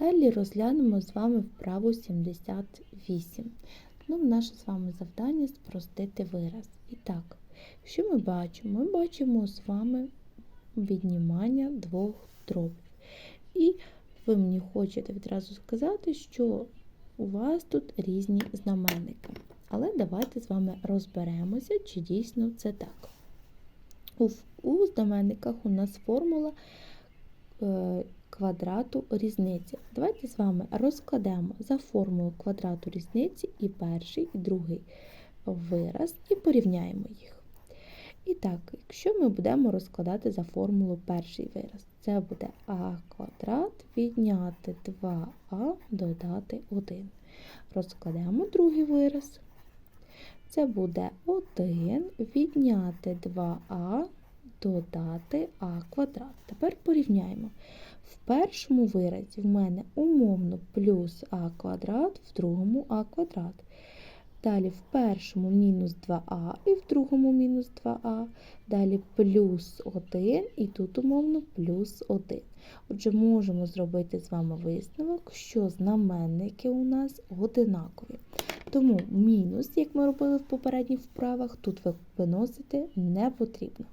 Далі розглянемо з вами вправу 78. Ну, наше з вами завдання спростити вираз. І так, що ми бачимо? Ми бачимо з вами віднімання двох дробів. І ви мені хочете відразу сказати, що у вас тут різні знаменники. Але давайте з вами розберемося, чи дійсно це так. У, знаменниках у нас формула е, квадрату різниці. Давайте з вами розкладемо за формулу квадрату різниці і перший, і другий вираз, і порівняємо їх. І так, якщо ми будемо розкладати за формулу перший вираз, це буде а квадрат відняти 2а додати 1. Розкладемо другий вираз. Це буде 1 відняти 2а додати а квадрат. Тепер порівняємо. В першому виразі в мене умовно плюс а квадрат, в другому а квадрат. Далі в першому мінус 2а і в другому мінус 2а. Далі плюс 1 і тут умовно плюс 1. Отже, можемо зробити з вами висновок, що знаменники у нас одинакові. Тому мінус, як ми робили в попередніх вправах, тут виносити не потрібно.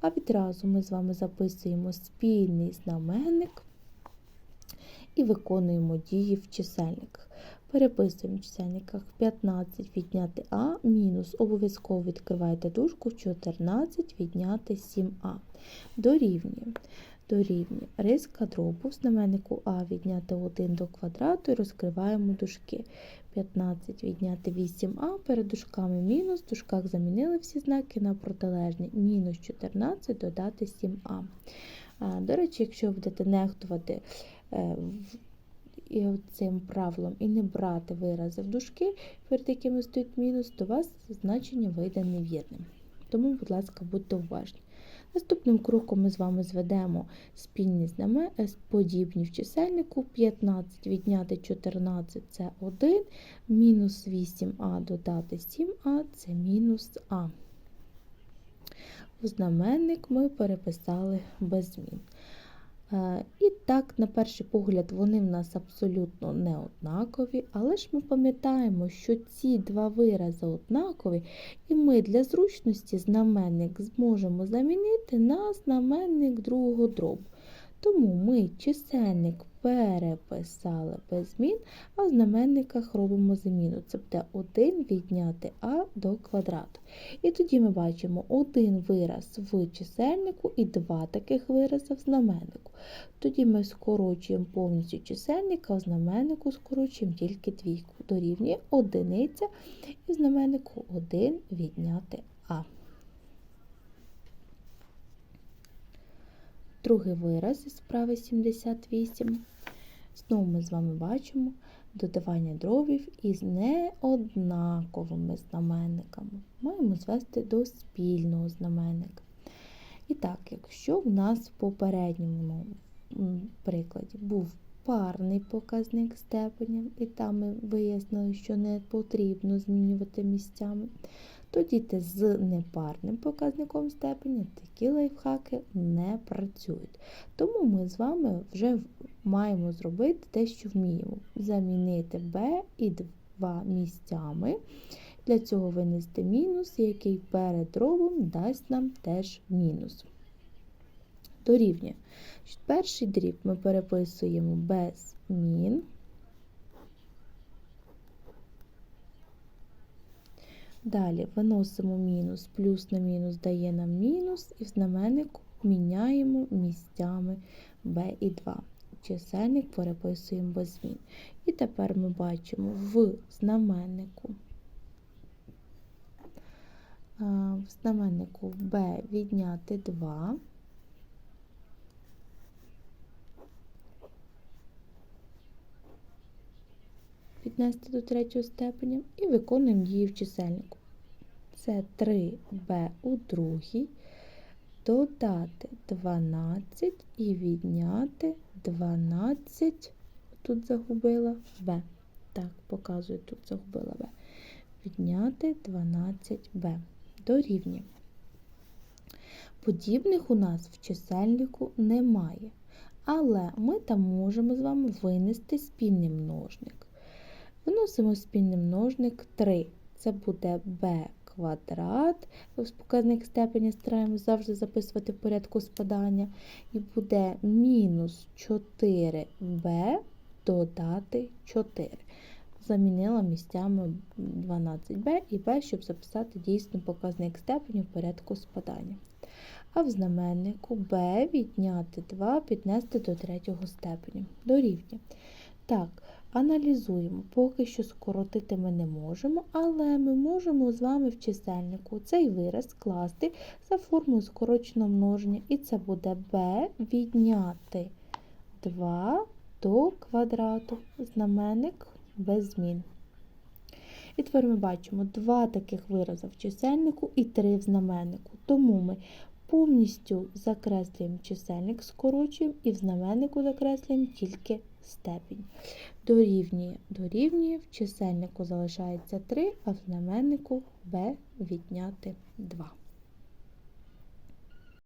А відразу ми з вами записуємо спільний знаменник і виконуємо дії в чисельниках. Переписуємо в чисельниках 15 відняти А, мінус обов'язково відкривайте дужку в 14 відняти 7А. Дорівнює. Дорівнює риска дробу в знаменнику А відняти 1 до квадрату і розкриваємо дужки. 15 відняти 8а, перед дужками мінус, в дужках замінили всі знаки на протилежні. Мінус 14 додати 7а. До речі, якщо ви будете нехтувати е, і цим правилом і не брати вирази в дужки, перед якими стоїть мінус, то у вас значення вийде невірним. Тому, будь ласка, будьте уважні. Наступним кроком ми з вами зведемо спільні знаме, подібні в чисельнику 15 відняти 14 це 1, мінус 8а додати 7а це мінус А. У знаменник ми переписали без змін. Е, і так, на перший погляд, вони в нас абсолютно не однакові, але ж ми пам'ятаємо, що ці два вирази однакові, і ми для зручності знаменник зможемо замінити на знаменник другого дробу. Тому ми чисельник переписали без змін, а в знаменниках робимо заміну. Буде 1 відняти а до квадрату. І тоді ми бачимо один вираз в чисельнику і два таких вирази в знаменнику. Тоді ми скорочуємо повністю чисельник, а в знаменнику скорочуємо тільки двійку. Дорівнює одиниця і в знаменнику 1 відняти а. Другий вираз із справи 78. Знову ми з вами бачимо додавання дробів із неоднаковими знаменниками. Маємо звести до спільного знаменника. І так, якщо в нас в попередньому прикладі був парний показник степеня, і там ми вияснили, що не потрібно змінювати місцями, то діти з непарним показником степені такі лайфхаки не працюють. Тому ми з вами вже маємо зробити те, що вміємо: замінити b і 2 місцями. Для цього винести мінус, який перед дробом дасть нам теж мінус. Дорівнює. Перший дріб ми переписуємо без мін. Далі виносимо мінус, плюс на мінус дає нам мінус, і в знаменнику міняємо місцями b і 2. Чисельник переписуємо без змін. І тепер ми бачимо в знаменнику в знаменнику b відняти 2. Піднести до третього степеня і виконуємо дії в чисельнику. Це 3b у другій, додати 12 і відняти 12, тут загубила b. Так, показую, тут загубила b. Відняти 12b. Дорівнює. Подібних у нас в чисельнику немає. Але ми там можемо з вами винести спільний множник. Виносимо спільний множник 3. Це буде b квадрат. Ось Показник степені стараємося завжди записувати в порядку спадання. І буде мінус 4b додати 4. Замінила місцями 12b і b, щоб записати дійсно показник степені в порядку спадання. А в знаменнику b відняти 2 піднести до третього степеню. Дорівнює. Так, аналізуємо. Поки що скоротити ми не можемо, але ми можемо з вами в чисельнику цей вираз скласти за формулою скороченого множення. І це буде b відняти 2 до квадрату. Знаменник без змін. І тепер ми бачимо два таких вирази в чисельнику і три в знаменнику. Тому ми повністю закреслюємо чисельник, скорочуємо і в знаменнику закреслюємо тільки степінь. Дорівнює, дорівнює, в чисельнику залишається 3, а в знаменнику b відняти 2.